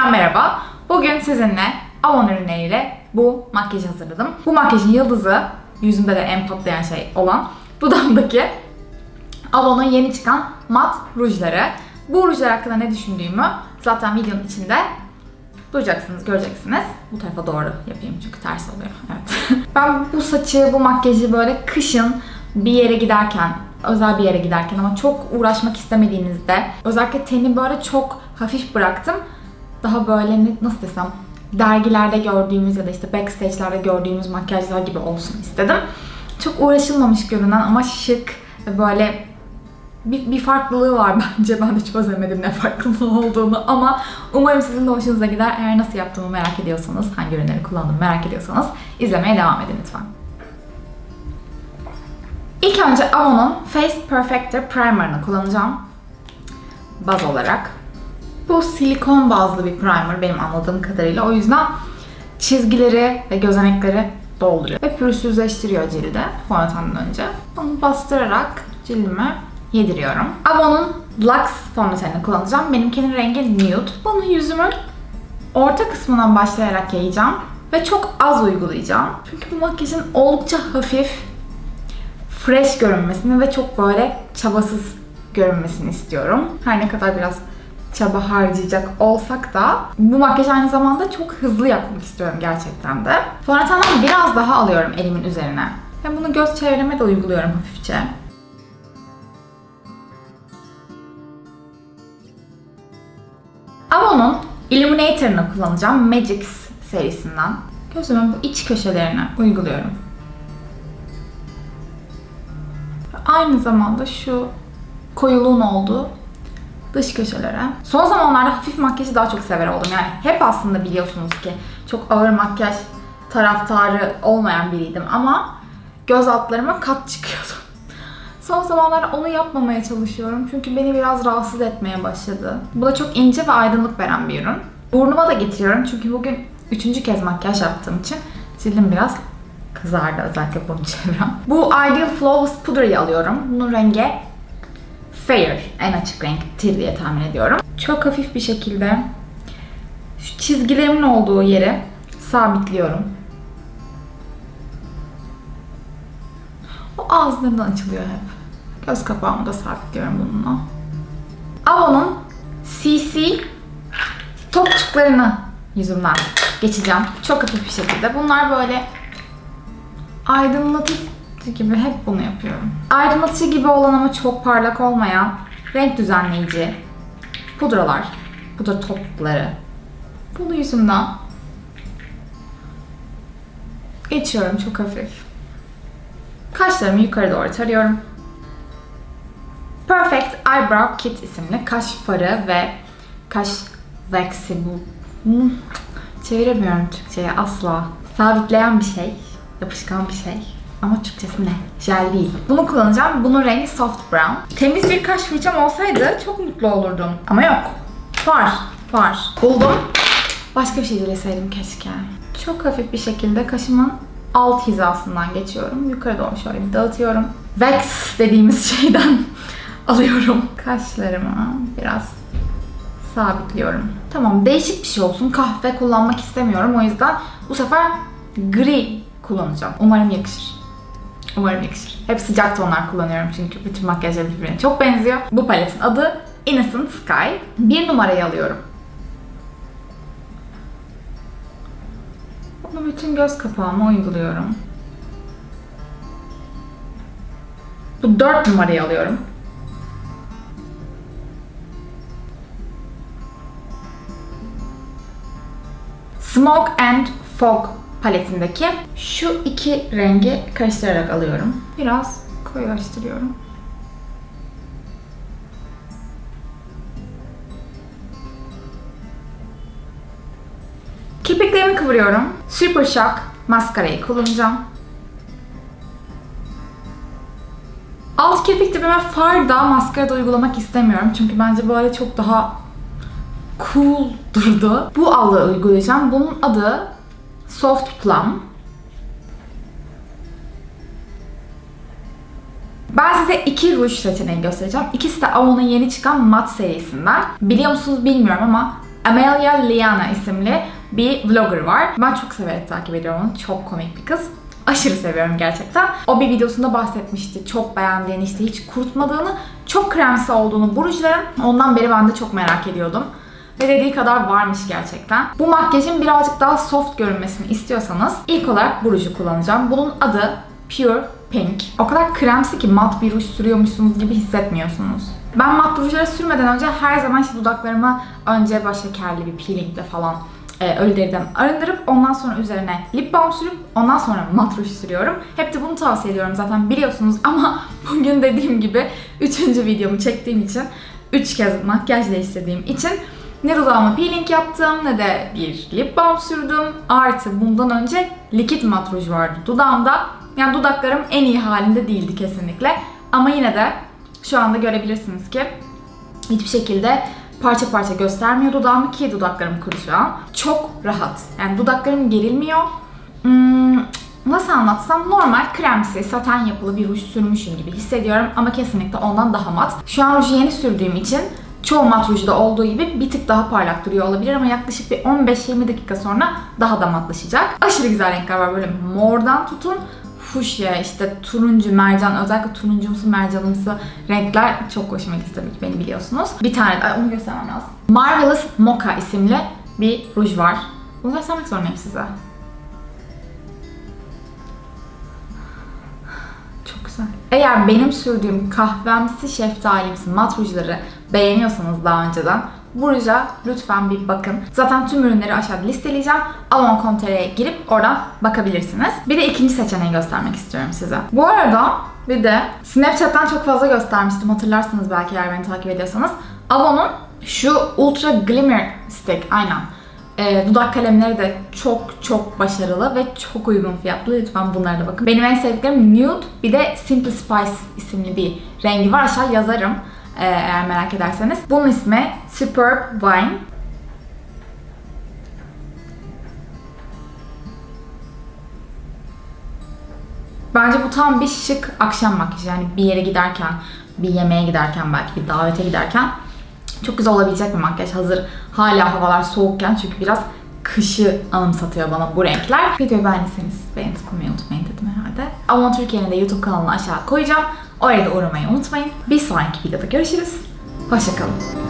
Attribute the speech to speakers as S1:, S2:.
S1: Yeniden merhaba. Bugün sizinle Avon ürünleriyle bu makyajı hazırladım. Bu makyajın yıldızı, yüzümde de en patlayan şey olan dudağımdaki Avon'un yeni çıkan mat rujları. Bu rujlar hakkında ne düşündüğümü zaten videonun içinde duyacaksınız, göreceksiniz. Bu tarafa doğru yapayım çünkü ters oluyor. Evet. ben bu saçı, bu makyajı böyle kışın bir yere giderken, özel bir yere giderken ama çok uğraşmak istemediğinizde özellikle teni böyle çok hafif bıraktım. Daha böyle nasıl desem dergilerde gördüğümüz ya da işte backstage'lerde gördüğümüz makyajlar gibi olsun istedim. Çok uğraşılmamış görünen ama şık ve böyle bir, bir farklılığı var bence. Ben de çözemedim ne farklılığı olduğunu ama umarım sizin de hoşunuza gider. Eğer nasıl yaptığımı merak ediyorsanız, hangi ürünleri kullandığımı merak ediyorsanız izlemeye devam edin lütfen. İlk önce Avon'un Face Perfector Primer'ını kullanacağım. Baz olarak. Bu silikon bazlı bir primer benim anladığım kadarıyla. O yüzden çizgileri ve gözenekleri dolduruyor. Ve pürüzsüzleştiriyor cilde fondötenden önce. Bunu bastırarak cildime yediriyorum. Avon'un Lux fondötenini kullanacağım. Benimkinin rengi nude. Bunu yüzümün orta kısmından başlayarak yayacağım. Ve çok az uygulayacağım. Çünkü bu makyajın oldukça hafif, fresh görünmesini ve çok böyle çabasız görünmesini istiyorum. Her ne kadar biraz çaba harcayacak olsak da bu makyajı aynı zamanda çok hızlı yapmak istiyorum gerçekten de. Fondötenden biraz daha alıyorum elimin üzerine. Ve bunu göz çevreme de uyguluyorum hafifçe. Avon'un Illuminator'ını kullanacağım. Magix serisinden. Gözümün bu iç köşelerine uyguluyorum. Aynı zamanda şu koyuluğun olduğu dış köşelere. Son zamanlarda hafif makyajı daha çok sever oldum. Yani hep aslında biliyorsunuz ki çok ağır makyaj taraftarı olmayan biriydim ama göz altlarıma kat çıkıyordu. Son zamanlarda onu yapmamaya çalışıyorum çünkü beni biraz rahatsız etmeye başladı. Bu da çok ince ve aydınlık veren bir ürün. Burnuma da getiriyorum çünkü bugün üçüncü kez makyaj yaptığım için cildim biraz kızardı özellikle burun çevrem. Bu Ideal Flawless Pudra'yı alıyorum. Bunun rengi Fair, en açık renktir diye tahmin ediyorum. Çok hafif bir şekilde şu çizgilerimin olduğu yeri sabitliyorum. O ağızlarından açılıyor hep. Göz kapağımı da sabitliyorum bununla. Avon'un CC topçuklarını yüzümden geçeceğim. Çok hafif bir şekilde. Bunlar böyle aydınlatıcı gibi hep bunu yapıyorum. Aydınlatıcı gibi olan ama çok parlak olmayan renk düzenleyici pudralar, pudra topları. Bunu yüzümden geçiyorum çok hafif. Kaşlarımı yukarı doğru tarıyorum. Perfect Eyebrow Kit isimli kaş farı ve kaş wax'i bu. Hmm, Çeviremiyorum Türkçe'ye asla. Sabitleyen bir şey, yapışkan bir şey. Ama Türkçesi ne? Jel değil. Bunu kullanacağım. Bunun rengi soft brown. Temiz bir kaş fırçam olsaydı çok mutlu olurdum. Ama yok. Var. Var. Buldum. Başka bir şey dileseydim keşke. Çok hafif bir şekilde kaşımın alt hizasından geçiyorum. Yukarı doğru şöyle bir dağıtıyorum. Wax dediğimiz şeyden alıyorum. Kaşlarımı biraz sabitliyorum. Tamam değişik bir şey olsun. Kahve kullanmak istemiyorum. O yüzden bu sefer gri kullanacağım. Umarım yakışır. Umarım yakışır. Hep sıcak tonlar kullanıyorum çünkü bütün makyajlar birbirine çok benziyor. Bu paletin adı Innocent Sky. Bir numarayı alıyorum. Bunu bütün göz kapağıma uyguluyorum. Bu dört numarayı alıyorum. Smoke and Fog paletindeki şu iki rengi karıştırarak alıyorum. Biraz koyulaştırıyorum. Kirpiklerimi kıvırıyorum. Super Shock maskarayı kullanacağım. Alt kirpik dibime far da maskara da uygulamak istemiyorum. Çünkü bence böyle çok daha cool durdu. Bu allığı uygulayacağım. Bunun adı Soft Plum. Ben size iki ruj seçeneği göstereceğim. İkisi de Avon'un yeni çıkan mat serisinden. Biliyor musunuz bilmiyorum ama Amelia Liana isimli bir vlogger var. Ben çok severek takip ediyorum onu. Çok komik bir kız. Aşırı seviyorum gerçekten. O bir videosunda bahsetmişti. Çok beğendiğini, işte hiç kurutmadığını, çok kremsi olduğunu bu rujların. Ondan beri ben de çok merak ediyordum. Ve dediği kadar varmış gerçekten. Bu makyajın birazcık daha soft görünmesini istiyorsanız ilk olarak bu ruju kullanacağım. Bunun adı Pure Pink. O kadar kremsi ki mat bir ruj sürüyormuşsunuz gibi hissetmiyorsunuz. Ben mat rujları sürmeden önce her zaman işte dudaklarımı önce baş şekerli bir peelingle falan e, ölü deriden arındırıp ondan sonra üzerine lip balm sürüp ondan sonra mat ruj sürüyorum. Hep de bunu tavsiye ediyorum zaten biliyorsunuz ama bugün dediğim gibi 3. videomu çektiğim için 3 kez makyaj değiştirdiğim için ne dudağıma peeling yaptım ne de bir lip balm sürdüm. Artı bundan önce likit mat ruj vardı dudağımda. Yani dudaklarım en iyi halinde değildi kesinlikle. Ama yine de şu anda görebilirsiniz ki hiçbir şekilde parça parça göstermiyor dudağımı ki dudaklarım kuru şu an. Çok rahat. Yani dudaklarım gerilmiyor. Hmm, nasıl anlatsam normal kremsi, saten yapılı bir ruj sürmüşüm gibi hissediyorum ama kesinlikle ondan daha mat. Şu an ruju yeni sürdüğüm için çoğu mat rujda olduğu gibi bir tık daha parlak duruyor olabilir ama yaklaşık bir 15-20 dakika sonra daha da matlaşacak. Aşırı güzel renkler var böyle mordan tutun fuşya, işte turuncu, mercan, özellikle turuncumsu, mercanımsı renkler çok hoşuma gitti tabii ki beni biliyorsunuz. Bir tane daha onu göstermem lazım. Marvelous Mocha isimli bir ruj var. Bunu göstermek zorundayım size. Eğer benim sürdüğüm kahvemsi şeftalimsi mat rujları beğeniyorsanız daha önceden bu ruja lütfen bir bakın. Zaten tüm ürünleri aşağıda listeleyeceğim. Avon.com.tr'ye girip oradan bakabilirsiniz. Bir de ikinci seçeneği göstermek istiyorum size. Bu arada bir de Snapchat'tan çok fazla göstermiştim. Hatırlarsınız belki eğer beni takip ediyorsanız. Avon'un şu Ultra Glimmer Stick aynen. Ee, dudak kalemleri de çok çok başarılı ve çok uygun fiyatlı. Lütfen bunlara da bakın. Benim en sevdiklerim Nude bir de Simple Spice isimli bir rengi var. Aşağı yazarım ee, eğer merak ederseniz. Bunun ismi Superb Wine. Bence bu tam bir şık akşam makyajı. Yani bir yere giderken, bir yemeğe giderken belki bir davete giderken çok güzel olabilecek bir makyaj. Hazır hala havalar soğukken çünkü biraz kışı anımsatıyor bana bu renkler. Videoyu beğendiyseniz beğeni tıklamayı unutmayın dedim herhalde. Avon Türkiye'nin de YouTube kanalını aşağı koyacağım. Oraya da uğramayı unutmayın. Bir sonraki videoda görüşürüz. Hoşçakalın.